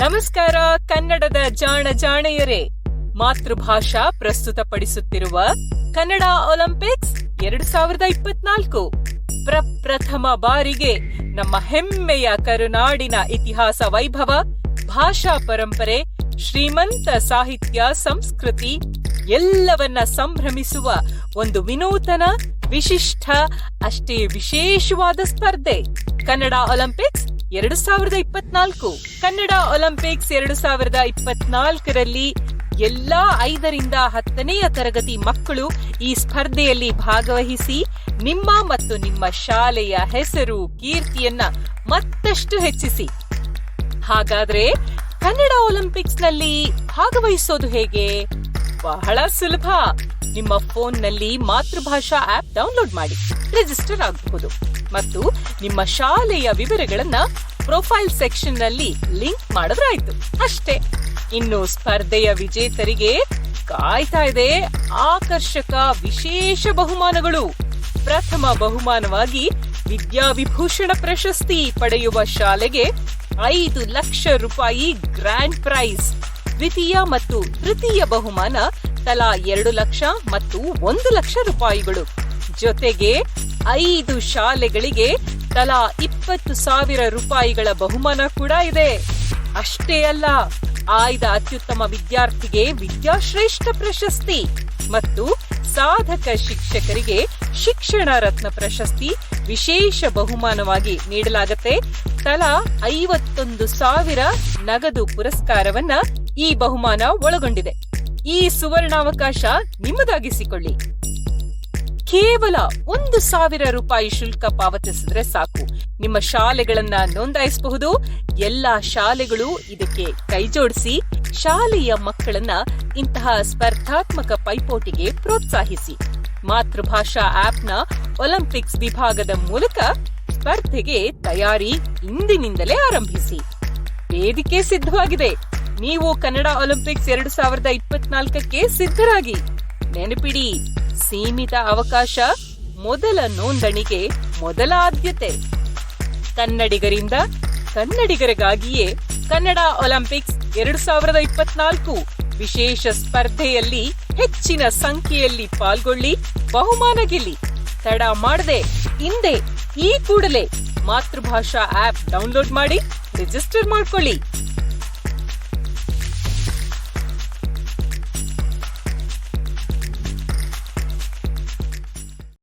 ನಮಸ್ಕಾರ, ಕನ್ನಡದ ಜಾಣ ಜಾಣೆಯರೇ. ಮಾತೃಭಾಷಾ ಪ್ರಸ್ತುತಪಡಿಸುತ್ತಿರುವ ಕನ್ನಡ ಒಲಿಂಪಿಕ್ಸ್ ಎರಡು ಸಾವಿರದ ಇಪ್ಪತ್ನಾಲ್ಕು. ಪ್ರಪ್ರಥಮ ಬಾರಿಗೆ ನಮ್ಮ ಹೆಮ್ಮೆಯ ಕರುನಾಡಿನ ಇತಿಹಾಸ ವೈಭವ, ಭಾಷಾ ಪರಂಪರೆ, ಶ್ರೀಮಂತ ಸಾಹಿತ್ಯ, ಸಂಸ್ಕೃತಿ ಎಲ್ಲವನ್ನ ಸಂಭ್ರಮಿಸುವ ಒಂದು ವಿನೂತನ, ವಿಶಿಷ್ಟ, ಅಷ್ಟೇ ವಿಶೇಷವಾದ ಸ್ಪರ್ಧೆ. ಕನ್ನಡ ಒಲಿಂಪಿಕ್ಸ್ ಎರಡು ಸಾವಿರದ ಇಪ್ಪತ್ನಾಲ್ಕು ಕನ್ನಡ ಒಲಿಂಪಿಕ್ಸ್ ಎರಡು ಸಾವಿರದ ಇಪ್ಪತ್ನಾಲ್ಕರಲ್ಲಿ ಎಲ್ಲಾ ಐದರಿಂದ ಹತ್ತನೆಯ ತರಗತಿ ಮಕ್ಕಳು ಈ ಸ್ಪರ್ಧೆಯಲ್ಲಿ ಭಾಗವಹಿಸಿ ನಿಮ್ಮ ಮತ್ತು ನಿಮ್ಮ ಶಾಲೆಯ ಹೆಸರು, ಕೀರ್ತಿಯನ್ನ ಮತ್ತಷ್ಟು ಹೆಚ್ಚಿಸಿ. ಹಾಗಾದ್ರೆ ಕನ್ನಡ ಒಲಿಂಪಿಕ್ಸ್ನಲ್ಲಿ ಭಾಗವಹಿಸೋದು ಹೇಗೆ? ಬಹಳ ಸುಲಭ. ನಿಮ್ಮ ಫೋನ್ನಲ್ಲಿ ಮಾತೃಭಾಷಾ ಆಪ್ ಡೌನ್ಲೋಡ್ ಮಾಡಿ, ರಿಜಿಸ್ಟರ್ ಆಗಬಹುದು. ಮತ್ತು ನಿಮ್ಮ ಶಾಲೆಯ ವಿವರಗಳನ್ನ ಪ್ರೊಫೈಲ್ ಸೆಕ್ಷನ್ನಲ್ಲಿ ಲಿಂಕ್ ಮಾಡಿದ್ರಾಯ್ತು. ಅಷ್ಟೇ, ಇನ್ನು ಸ್ಪರ್ಧೆಯ ವಿಜೇತರಿಗೆ ಕಾಯ್ತಾ ಇದೆ ಆಕರ್ಷಕ ವಿಶೇಷ ಬಹುಮಾನಗಳು. ಪ್ರಥಮ ಬಹುಮಾನವಾಗಿ ವಿದ್ಯಾವಿಭೂಷಣ ಪ್ರಶಸ್ತಿ ಪಡೆಯುವ ಶಾಲೆಗೆ ಐದು ಲಕ್ಷ ರೂಪಾಯಿ ಗ್ರ್ಯಾಂಡ್ ಪ್ರೈಸ್. ದ್ವಿತೀಯ ಮತ್ತು ತೃತೀಯ ಬಹುಮಾನ ತಲಾ ಎರಡು ಲಕ್ಷ ಮತ್ತು ಒಂದು ಲಕ್ಷ ರೂಪಾಯಿಗಳು. ಜೊತೆಗೆ ಐದು ಶಾಲೆಗಳಿಗೆ ತಲಾ ಇಪ್ಪತ್ತು ಸಾವಿರ ರೂಪಾಯಿಗಳ ಬಹುಮಾನ ಕೂಡ ಇದೆ. ಅಷ್ಟೇ ಅಲ್ಲ, ಆಯ್ದ ಅತ್ಯುತ್ತಮ ವಿದ್ಯಾರ್ಥಿಗೆ ವಿದ್ಯಾಶ್ರೇಷ್ಠ ಪ್ರಶಸ್ತಿ ಮತ್ತು ಸಾಧಕ ಶಿಕ್ಷಕರಿಗೆ ಶಿಕ್ಷಣ ರತ್ನ ಪ್ರಶಸ್ತಿ ವಿಶೇಷ ಬಹುಮಾನವಾಗಿ ನೀಡಲಾಗತ್ತೆ. ತಲಾ ಐವತ್ತೊಂದು ಸಾವಿರ ನಗದು ಪುರಸ್ಕಾರವನ್ನ ಈ ಬಹುಮಾನ ಒಳಗೊಂಡಿದೆ. ಈ ಸುವರ್ಣಾವಕಾಶ ನಿಮ್ಮದಾಗಿಸಿಕೊಳ್ಳಿ. ಕೇವಲ ಒಂದು ಸಾವಿರ ರೂಪಾಯಿ ಶುಲ್ಕ ಪಾವತಿಸಿದ್ರೆ ಸಾಕು. ನಿಮ್ಮ ಶಾಲೆಗಳನ್ನ ನೋಂದಾಯಿಸಬಹುದು. ಎಲ್ಲಾ ಶಾಲೆಗಳು ಇದಕ್ಕೆ ಕೈಜೋಡಿಸಿ ಶಾಲೆಯ ಮಕ್ಕಳನ್ನ ಇಂತಹ ಸ್ಪರ್ಧಾತ್ಮಕ ಪೈಪೋಟಿಗೆ ಪ್ರೋತ್ಸಾಹಿಸಿ. ಮಾತೃಭಾಷಾ ಆಪ್ನ ಒಲಿಂಪಿಕ್ಸ್ ವಿಭಾಗದ ಮೂಲಕ ಸ್ಪರ್ಧೆಗೆ ತಯಾರಿ ಇಂದಿನಿಂದಲೇ ಆರಂಭಿಸಿ. ವೇದಿಕೆ ಸಿದ್ಧವಾಗಿದೆ. ನೀವು ಕನ್ನಡ ಒಲಿಂಪಿಕ್ಸ್ ಎರಡು ಸಾವಿರದ ಇಪ್ಪತ್ನಾಲ್ಕಕ್ಕೆ ಸಿದ್ಧರಾಗಿ. ನೆನಪಿಡಿ, ಸೀಮಿತ ಅವಕಾಶ ಮೊದಲ ನೋಂದಣಿಗೆ ಮೊದಲ ಆದ್ಯತೆ. ಕನ್ನಡಿಗರಿಂದ ಕನ್ನಡಿಗರಿಗಾಗಿಯೇ ಕನ್ನಡ ಒಲಿಂಪಿಕ್ಸ್ ಎರಡು ಸಾವಿರದ ಇಪ್ಪತ್ನಾಲ್ಕು ವಿಶೇಷ ಸ್ಪರ್ಧೆಯಲ್ಲಿ ಹೆಚ್ಚಿನ ಸಂಖ್ಯೆಯಲ್ಲಿ ಪಾಲ್ಗೊಳ್ಳಿ, ಬಹುಮಾನ ಗೆಲ್ಲಿ. ತಡ ಮಾಡದೆ ಹಿಂದೆ ಈ ಕೂಡಲೇ ಮಾತೃಭಾಷಾ ಆಪ್ ಡೌನ್ಲೋಡ್ ಮಾಡಿ ರಿಜಿಸ್ಟರ್ ಮಾಡ್ಕೊಳ್ಳಿ.